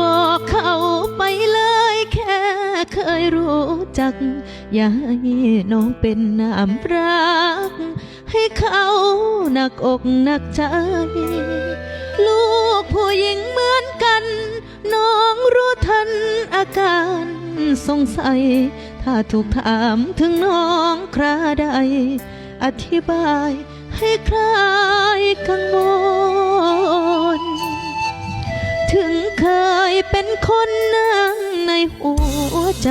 บอกเขาไปเลยแค่เคยรู้จัก อย่าให้น้องเป็นน้ำรัก ให้เขาหนักอกหนักใจ ลูกผู้หญิงเหมือนกัน น้องรู้ทันอาการสงสัย ถ้าถูกถามถึงน้องคราใด อธิบายให้คลายกังวล ถึงเคยเป็นคนนั่งในหัวใจ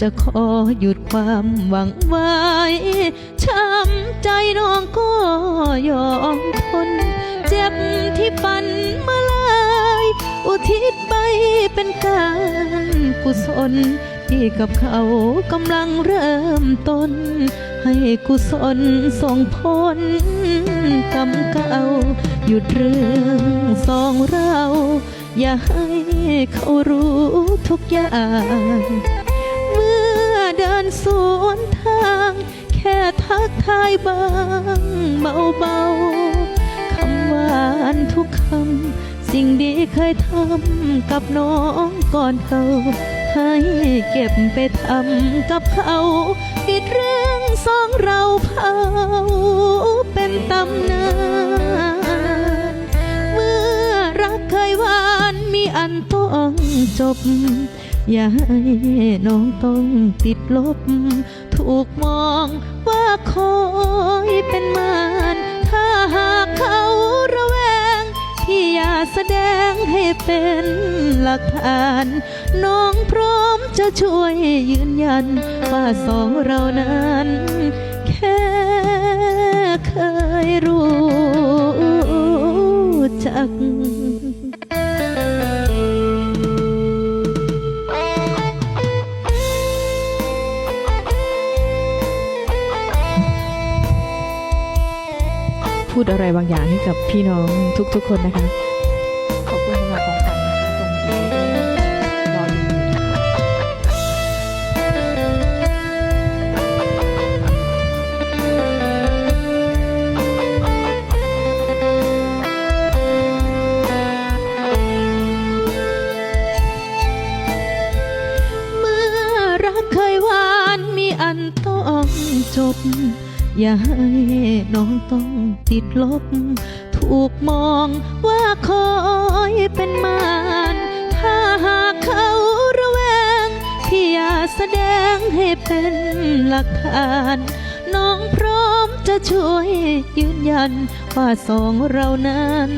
จะขอหยุดความหวังไว้ช้ำใจน้องก็ยอมทน เจ็บที่ปันมาลายอุทิศไปเป็นการกุศลที่กับเขากำลังเริ่มต้น ให้กุศลส่งผลกรรมเก่า หยุดเรื่องสองเรา อย่าให้เขารู้ทุกอย่าง เมื่อเดินสวนทาง แค่ทักทายบ้างเบาๆคำหวานทุกคำ สิ่งดีเคยทำกับน้องก่อนเขาให้เก็บไปทำกับเขาปิดเรื่อง สองเราเผาเป็นตำนานเมื่อรักเคยหวานมีอันต้องจบ อย่าให้น้องต้องติดลบ ถูกมองว่าคอยเป็นมานถ้าหากเขาระแวง พี่อย่าแสดงให้เป็นหลักฐาน น้องพร้อม จะช่วยยืนยันว่าสองเรานั้น แค่เคยรู้จักพูดอะไรบางอย่างให้กับพี่น้องทุกๆคนนะคะ จบ อย่าให้น้องต้องติดลบ ถูกมองว่าคอยเป็นมานถ้าหากเขาระแวง พี่อย่าแสดงให้เป็นหลักฐาน น้องพร้อมจะช่วยยืนยันว่าสองเรานั้น